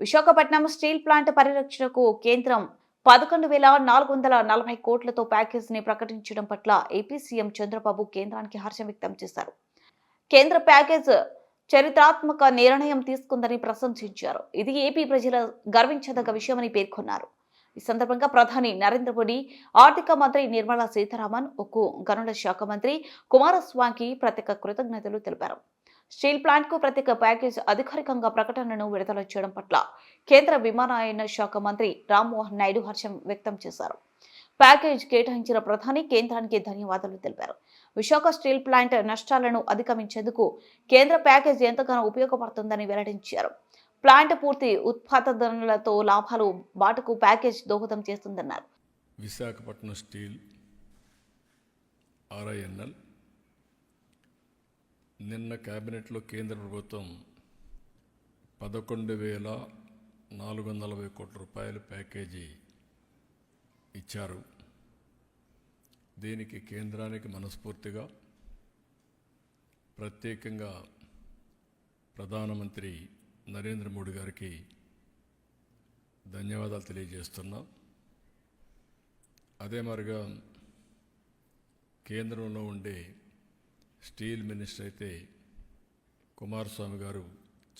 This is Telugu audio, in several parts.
విశాఖపట్నం స్టీల్ ప్లాంట్ పరిరక్షణకు కేంద్రం పదకొండు వేల నాలుగు వందల నలభై కోట్లతో ప్యాకేజీని ప్రకటించడం పట్ల ఏపీ సీఎం చంద్రబాబు కేంద్రానికి హర్షం వ్యక్తం చేశారు. కేంద్ర ప్యాకేజ్ చరిత్రాత్మక నిర్ణయం తీసుకుందని ప్రశంసించారు. ఇది ఏపీ ప్రజల గర్వించదగ్గ విషయమని పేర్కొన్నారు. ఈ సందర్భంగా ప్రధాని నరేంద్ర మోడీ ఆర్థిక మంత్రి నిర్మలా సీతారామన్ ఉక్కు గనుల శాఖ మంత్రి కుమారస్వామికి ప్రత్యేక కృతజ్ఞతలు తెలిపారు. స్టీల్ ప్లాంట్కు ప్రత్యేక ప్యాకేజ్ అధికారికంగా ప్రకటనను విడుదల చేయడం పట్ల కేంద్ర విమానయాన శాఖ మంత్రి రామ్మోహన్ నాయుడు హర్షం వ్యక్తం చేశారు. ప్యాకేజ్ కేటాయించిన ప్రధాని కేంద్రానికి ధన్యవాదాలు తెలిపారు. విశాఖ స్టీల్ ప్లాంట్ నష్టాలను అధిగమించేందుకు కేంద్ర ప్యాకేజ్ ఎంతగానో ఉపయోగపడుతుందని వెల్లడించారు. ప్లాంట్ పూర్తి ఉత్పాదనలతో లాభాలు బాటకు ప్యాకేజ్ దోహదం చేస్తుందన్నారు. విశాఖపట్నం స్టీల్ ఆర్ఐఎన్ఎల్ నిన్న కేబినెట్లో కేంద్ర ప్రభుత్వం పదకొండు వేల నాలుగు వందల నలభై కోట్ల రూపాయల ప్యాకేజీ ఇచ్చారు. దీనికి కేంద్రానికి మనస్ఫూర్తిగా ప్రత్యేకంగా ప్రధానమంత్రి నరేంద్ర మోడీ గారికి ధన్యవాదాలు తెలియజేస్తున్నా. అదే మరిగా కేంద్రంలో ఉండే స్టీల్ మినిస్టర్ అయితే కుమారస్వామి గారు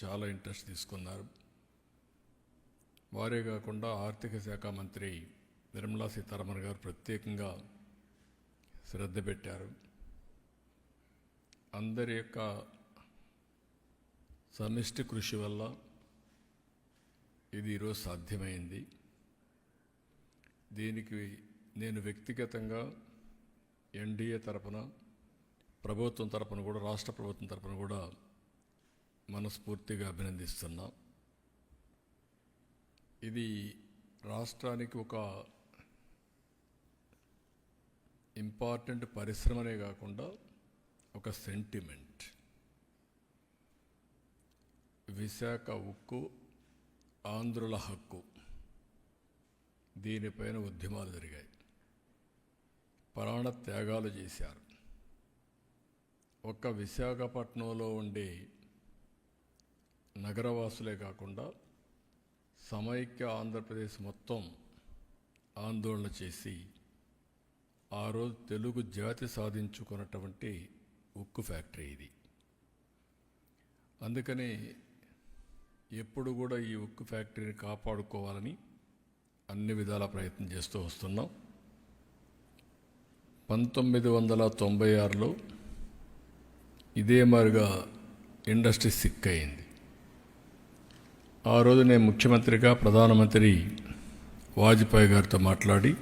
చాలా ఇంట్రెస్ట్ తీసుకున్నారు. వారే కాకుండా ఆర్థిక శాఖ మంత్రి నిర్మలా సీతారామన్ గారు ప్రత్యేకంగా శ్రద్ధ పెట్టారు. అందరి యొక్క సమిష్టి కృషి వల్ల ఇది ఈరోజు సాధ్యమైంది. దీనికి నేను వ్యక్తిగతంగా ఎన్డీఏ తరపున ప్రభుత్వం తరపున కూడా రాష్ట్ర ప్రభుత్వం తరపున కూడా మనస్ఫూర్తిగా అభినందిస్తున్నాం. ఇది రాష్ట్రానికి ఒక ఇంపార్టెంట్ పరిశ్రమనే కాకుండా ఒక సెంటిమెంట్. విశాఖ ఉక్కు ఆంధ్రుల హక్కు దీనిపైన ఉద్యమాలు జరిగాయి. ప్రాణ త్యాగాలు చేశారు. ఒక్క విశాఖపట్నంలో ఉండే నగరవాసులే కాకుండా సమైక్య ఆంధ్రప్రదేశ్ మొత్తం ఆందోళన చేసి ఆ రోజు తెలుగు జాతి సాధించుకున్నటువంటి ఉక్కు ఫ్యాక్టరీ ఇది. అందుకనే ఎప్పుడు కూడా ఈ ఉక్కు ఫ్యాక్టరీని కాపాడుకోవాలని అన్ని విధాల ప్రయత్నం చేస్తూ వస్తున్నాం. పంతొమ్మిది వందల తొంభై ఆరులో ఇదే మాదిరిగా ఇండస్ట్రీ సిక్ అయింది ఆ రోజు నేను ముఖ్యమంత్రిగా ప్రధానమంత్రి వాజ్పేయి గారితో మాట్లాడి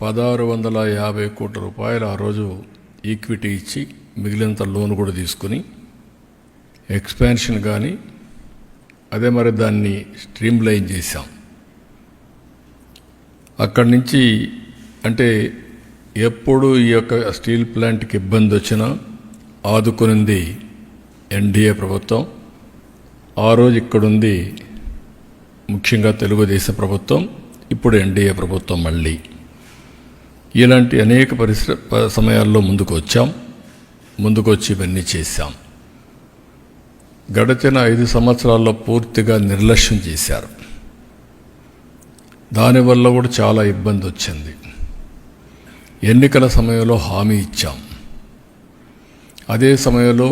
పదహారు వందల యాభై కోట్ల రూపాయలు ఆ రోజు ఈక్విటీ ఇచ్చి మిగిలినంత లోన్ కూడా తీసుకుని ఎక్స్పాన్షన్ కానీ అదే మరి దాన్ని స్ట్రీమ్ లైన్ చేశాం. అక్కడి నుంచి అంటే ఎప్పుడు ఈ యొక్క స్టీల్ ప్లాంట్కి ఇబ్బంది వచ్చినా ఆదుకునింది ఎన్డీఏ ప్రభుత్వం. ఆ రోజు ఇక్కడుంది ముఖ్యంగా తెలుగుదేశం ప్రభుత్వం ఇప్పుడు ఎన్డీఏ ప్రభుత్వం మళ్ళీ. ఇలాంటి అనేక పరిశ్ర సమయాల్లో ముందుకు వచ్చాం ముందుకు వచ్చి ఇవన్నీ చేశాం. గడిచిన ఐదు సంవత్సరాల్లో పూర్తిగా నిర్లక్ష్యం చేశారు. దానివల్ల కూడా చాలా ఇబ్బంది వచ్చింది ఎన్నికల సమయంలో హామీ ఇచ్చాం. అదే సమయంలో